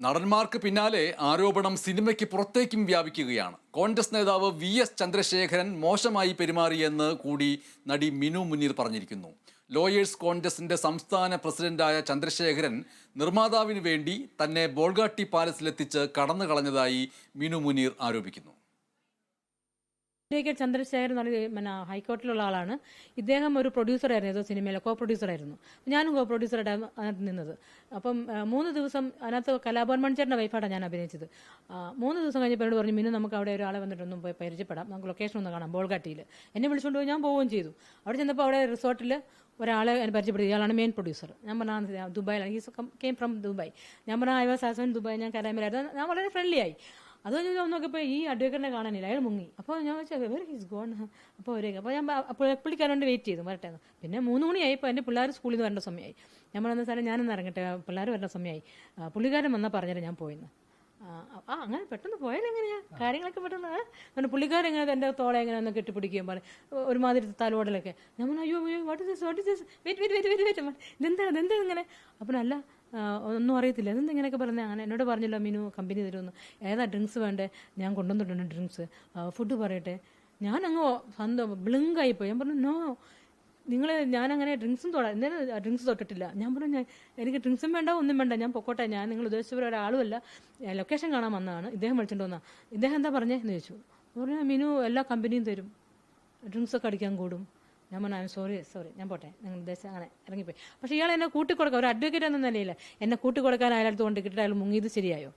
നടന്മാർക്ക് പിന്നാലെ ആരോപണം സിനിമയ്ക്ക് പുറത്തേക്കും വ്യാപിക്കുകയാണ്. കോൺഗ്രസ് നേതാവ് വി എസ് ചന്ദ്രശേഖരൻ മോശമായി പെരുമാറിയെന്ന് കൂടി നടി മിനു മുനീർ പറഞ്ഞിരിക്കുന്നു. ലോയേഴ്സ് കോൺഗ്രസിന്റെ സംസ്ഥാന പ്രസിഡന്റായ ചന്ദ്രശേഖരൻ നിർമ്മാതാവിന് വേണ്ടി തന്നെ ബോൾഗാട്ടി പാലസിലെത്തിച്ച് കടന്നു കളഞ്ഞതായി മിനു മുനീർ ആരോപിക്കുന്നു. കെ ചന്ദ്രശേഖരൻ എന്ന് പറഞ്ഞ പിന്നെ ഹൈക്കോർട്ടിലുള്ള ആളാണ്. ഇദ്ദേഹം ഒരു പ്രൊഡ്യൂസർ ആയിരുന്നു ഏതോ സിനിമയിലെ കോ പ്രൊഡ്യൂസറായിരുന്നു ഞാനും കോ പ്രൊഡ്യൂസറായിട്ടാണ് അതിനകത്ത് നിന്നത്. അപ്പം മൂന്ന് ദിവസം അതിനകത്ത് കലാഭവൻ മണിച്ചേട്ടന്റെ വൈഫായിട്ടാണ് ഞാൻ അഭിനയിച്ചത്. മൂന്ന് ദിവസം കഴിഞ്ഞപ്പോൾ എന്നോട് പറഞ്ഞു മിന്നു നമുക്ക് അവിടെ ഒരാളെ വന്നിട്ടൊന്നും പോയി പരിചയപ്പെടാം. നമുക്ക് ലൊക്കേഷൻ ഒന്ന് കാണാം ബോൾഗാട്ടിയിൽ എന്നെ വിളിച്ചുകൊണ്ട് ഞാൻ പോവുകയും ചെയ്തു. അവിടെ ചെന്നപ്പോൾ അവിടെ റിസോർട്ടിൽ ഒരാളെ പരിചയപ്പെടുത്തി. ഇയാളാണ് മെയിൻ പ്രൊഡ്യൂസർ ഞാൻ പറഞ്ഞ ദുബായിലാണ് ഹീസ് കെയിം ഫ്രം ദുബായ്. ഞാൻ പറഞ്ഞ ഐ വാസ് ആസൻ ദുബായ്. ഞാൻ കരാമിലായിരുന്നു. ഞാൻ വളരെ ഫ്രണ്ട്ലി ആയി. അത് ഞാൻ നോക്കിയപ്പോൾ ഈ അഡ്വക്കേറ്റിനെ കാണാനില്ല. അയാൾ മുങ്ങി. അപ്പോൾ ഞാൻ വെച്ചാൽ വെർ ഹിസ് ഗോൺ അപ്പോൾ അവരേക്ക് അപ്പോൾ ഞാൻ വേണ്ടി വെയിറ്റ് ചെയ്തു. വരട്ടെ എന്ന്. പിന്നെ മൂന്ന് മണിയായപ്പോൾ എന്റെ പിള്ളേർ സ്കൂളിൽ നിന്ന് വരേണ്ട സമയമായി. ഞാൻ പറഞ്ഞ സാറേ ഞാനൊന്ന് ഇറങ്ങട്ടെ. പിള്ളേർ വരേണ്ട സമയമായി. പുള്ളിക്കാരൻ വന്നാൽ പറഞ്ഞാൽ ഞാൻ പോയിന്ന്. ആ അങ്ങനെ പെട്ടെന്ന് പോയാലും എങ്ങനെയാ? കാര്യങ്ങളൊക്കെ പെട്ടെന്ന് പിന്നെ പുള്ളിക്കാരെങ്ങനെ എന്റെ തോളെ എങ്ങനെ ഒന്ന് കെട്ടിപ്പിടിക്കുകയും പറയും ഒരുമാതിരി തലോടലൊക്കെ. പറഞ്ഞു അയ്യോ അയ്യോ what is what is this wait wait wait wait wait ഇതെന്താ ഇതെന്താ ഇങ്ങനെ? അപ്പം അല്ല ഒന്നും അറിയത്തില്ല. എന്ത് ഇങ്ങനെയൊക്കെ പറഞ്ഞത് അങ്ങനെ എന്നോട് പറഞ്ഞല്ലോ മീനു കമ്പനി തരുമെന്ന്. ഏതാ ഡ്രിങ്ക്സ് വേണ്ടേ? ഞാൻ കൊണ്ടുവന്നിട്ടുണ്ട് ഡ്രിങ്ക്സ് ഫുഡ് പറയട്ടെ. ഞാൻ അങ്ങ് സ്വന്തം ബ്ലിങ്കായി പോയി ഞാൻ പറഞ്ഞു നോ നിങ്ങൾ ഞാനങ്ങനെ ഡ്രിങ്ക്സും തൊടാ ഇന്നലെ ഡ്രിങ്ക്സ് തൊട്ടിട്ടില്ല. ഞാൻ പറഞ്ഞു ഞാൻ എനിക്ക് ഡ്രിങ്ക്സും വേണ്ട ഒന്നും വേണ്ട ഞാൻ പൊക്കോട്ടെ. ഞാൻ നിങ്ങൾ ഉദ്ദേശിച്ചവരെ ഒരാളുമല്ല. ലൊക്കേഷൻ കാണാൻ വന്നതാണ്. ഇദ്ദേഹം വിളിച്ചിട്ട് വന്നാൽ ഇദ്ദേഹം എന്താ പറഞ്ഞേ എന്ന് ചോദിച്ചു. പറഞ്ഞു മീനു എല്ലാ കമ്പനിയും തരും. ഡ്രിങ്ക്സൊക്കെ അടിക്കാൻ കൂടും. ഞാൻ പറഞ്ഞു ഐ സോറി സോറി ഞാൻ പോട്ടെ. നിങ്ങൾ ഉദ്ദേശം അങ്ങനെ ഇറങ്ങിപ്പോയി. പക്ഷേ ഇയാൾ എന്നെ കൂട്ടിക്കൊടുക്കുക ഒരു അഡ്വക്കേറ്റ് എന്ന നിലയിൽ എന്നെ കൂട്ടിക്കൊടുക്കാൻ അയാളടുത്ത് കൊണ്ട് കിട്ടിയിട്ട് അയാൾ മുങ്ങിയത് ശരിയായോ?